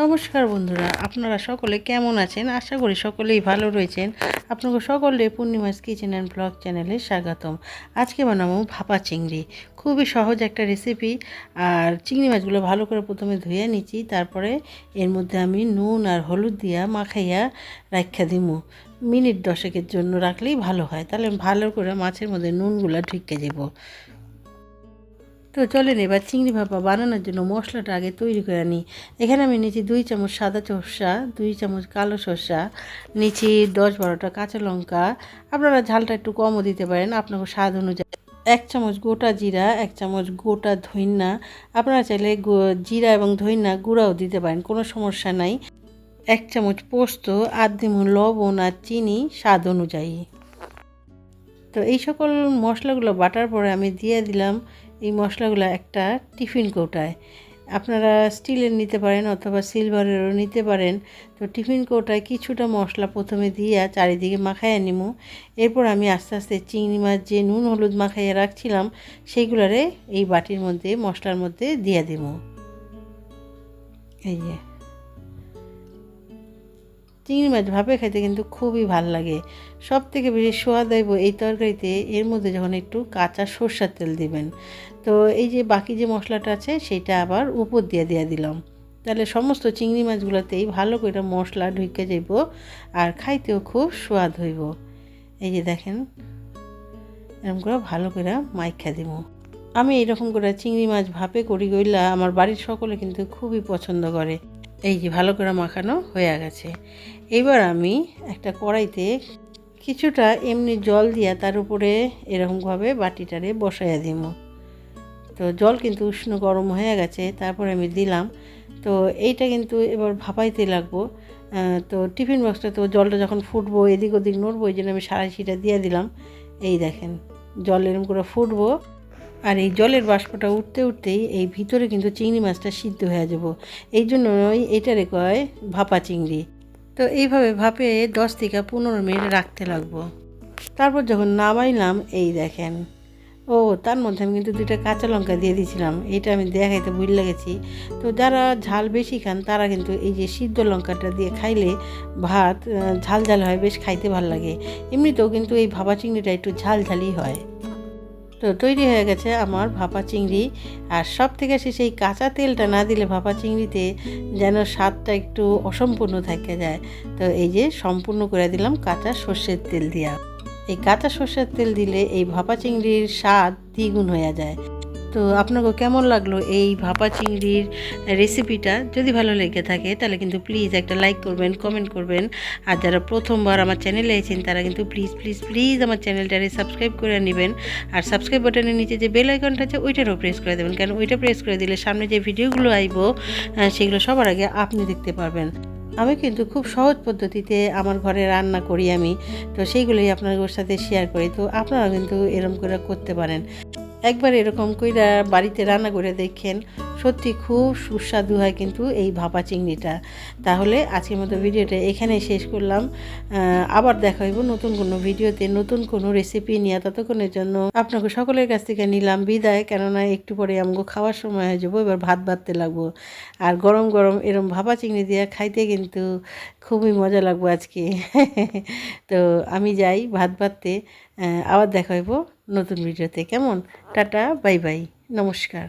নমস্কার বন্ধুরা, আপনারা সকলে কেমন আছেন? আশা করি সকলেই ভালো রয়েছেন। আপনাকে সকলে পূর্ণিমাস কিচেন অ্যান্ড ব্লগ চ্যানেলে স্বাগতম। আজকে বানাবো ভাপা চিংড়ি। খুবই সহজ একটা রেসিপি আর চিংড়ি মাছগুলো ভালো করে প্রথমে ধুয়ে নিচ্ছি, তারপরে এর মধ্যে আমি নুন আর হলুদ দিয়া মাখাইয়া রাখা দিমু। মিনিট দশেকের জন্য রাখলেই ভালো হয়, তাহলে ভালো করে মাছের মধ্যে নুনগুলো ঢুকে যাব তো চলেন এবার চিংড়ি ভাপা বানানোর জন্য মশলাটা আগে তৈরি করে নিই। এখানে আমি নিচে দুই চামচ সাদা সর্ষা, দুই চামচ কালো সর্ষা, নিয়েছি দশ বারোটা কাঁচা লঙ্কা। আপনারা ঝালটা একটু কমও দিতে পারেন, আপনাকে স্বাদ অনুযায়ী। এক চামচ গোটা জিরা, এক চামচ গোটা ধইন্না আপনারা চাইলে জিরা এবং ধইন্না গুঁড়াও দিতে পারেন, কোনো সমস্যা নাই। এক চামচ পোস্ত আর দিমু লবণ আর চিনি স্বাদ অনুযায়ী। তো এই সকল মশলাগুলো বাটার পরে আমি দিয়ে দিলাম এই মশলাগুলো একটা টিফিন কৌটায়। আপনারা স্টিলের নিতে পারেন অথবা সিলভারেরও নিতে পারেন। তো টিফিন কৌটায় কিছুটা মশলা প্রথমে দিয়ে চারিদিকে মাখাইয়া নিমু। এরপর আমি আস্তে আস্তে চিংড়ি মাছ, যে নুন, হলুদ মাখাইয়া রাখছিলাম, সেইগুলারে এই বাটির মধ্যে, মশলার মধ্যে দিয়ে দিব এই যে। চিংড়ি মাছ ভাপে খাইতে কিন্তু খুবই ভালো লাগে। সব থেকে বেশি সোয়াদ আইব এই তরকারিতে, এর মধ্যে যখন একটু কাঁচা সর্ষার তেল দিবেন। তো এই যে বাকি যে মশলাটা আছে, সেটা আবার উপর দিয়ে দিয়ে দিলাম। তাহলে সমস্ত চিংড়ি মাছগুলোতেই ভালো করে মশলা ঢুকে যাইব আর খাইতেও খুব সোয়াদ হইব। এই যে দেখেন, এরকম করে ভালো করে মাইখা দিব। আমি এরকম করে চিংড়ি মাছ ভাপে করি গইলা আমার বাড়ির সকলে কিন্তু খুবই পছন্দ করে। এই যে ভালো করে মাখানো হয়ে গেছে। এবার আমি একটা কড়াইতে কিছুটা এমনি জল দিয়া তার উপরে এরকমভাবে বাটিটারে বসাইয়া দিব। তো জল কিন্তু উষ্ণ গরম হয়ে গেছে, তারপরে আমি দিলাম। তো এইটা কিন্তু এবার ভাপাইতে লাগবো। তো টিফিন বক্সটা তো জলটা যখন ফুটবো, এদিক ওদিক নড়বো, এই জন্য আমি সারাশিটা দিয়ে দিলাম। এই দেখেন, জল এরকম করে ফুটবো। আর এই জলের বাষ্পটা উঠতে উঠতেই এই ভিতরে কিন্তু চিংড়ি মাছটা সিদ্ধ হয়ে যাব। এই জন্যই এইটারে কয় ভাপা চিংড়ি। তো এইভাবে ভাপে দশ থেকে পনেরো মিনিট রাখতে লাগবো। তারপর যখন নামাইলাম, এই দেখেন। ও, তার মধ্যে আমি কিন্তু দুইটা কাঁচা লঙ্কা দিয়ে দিয়েছিলাম এটা আমি দেখাইতে ভুল লেগেছি। তো যারা ঝাল বেশি খান, তারা কিন্তু এই যে সিদ্ধ লঙ্কাটা দিয়ে খাইলে ভাত ঝাল ঝাল হয়, বেশ খাইতে ভালো লাগে। এমনিতেও কিন্তু এই ভাপা চিংড়িটা একটু ঝাল ঝালই হয়। তো তৈরি হয়ে গেছে আমার ভাপা চিংড়ি। আর সব থেকে শেষে এই কাঁচা তেলটা না দিলে ভাপা চিংড়িতে যেন স্বাদটা একটু অসম্পূর্ণ থাকে যায়। তো এই যে সম্পূর্ণ করে দিলাম কাঁচা সর্ষের তেল দিয়া। এই কাঁচা সর্ষের তেল দিলে এই ভাপা চিংড়ির স্বাদ দ্বিগুণ হয়ে যায়। তো আপনাকে কেমন লাগল এই ভাপা চিংড়ির রেসিপিটা যদি ভালো লেগে থাকে, তাহলে কিন্তু প্লিজ একটা লাইক করবেন কমেন্ট করবেন। আর যারা প্রথমবার আমার চ্যানেলে এসেছেন তারা কিন্তু প্লিজ প্লিজ প্লিজ আমার চ্যানেলটারে সাবস্ক্রাইব করে নেবেন। আর সাবস্ক্রাইব বাটনের নিচে যে বেল আইকনটা আছে, ওইটারও প্রেস করে দেবেন। কারণ ওইটা প্রেস করে দিলে সামনে যে ভিডিওগুলো আইব সেগুলো সবার আগে আপনি দেখতে পারবেন। আমি কিন্তু খুব সহজ পদ্ধতিতে আমার ঘরে রান্না করি আমি, তো সেইগুলোই আপনাদের সাথে শেয়ার করি। তো আপনারা কিন্তু এরকম করে করতে পারেন। একবার এরকম কইরা বাড়িতে রান্না করে দেখেন, সত্যি খুব সুস্বাদু হয় কিন্তু এই ভাপা চিংড়িটা। তাহলে আজকের মতো ভিডিওটা এখানে শেষ করলাম। আবার দেখা হইব নতুন কোনো ভিডিওতে, নতুন কোনো রেসিপি নিয়ে ততক্ষণের জন্য আপনাকে সকলের কাছ থেকে নিলাম বিদায়। কেননা একটু পরে আমাকে খাওয়ার সময় হয়ে যাব, এবার ভাত বাঁধতে লাগবো। আর গরম গরম এরম ভাপা চিংড়ি দিয়ে খাইতে কিন্তু খুবই মজা লাগবো আজকে। তো আমি যাই ভাত বাঁধতে আবার দেখা হইব। নতুন ভিডিওতে। কেমন? টাটা বাই বাই নমস্কার।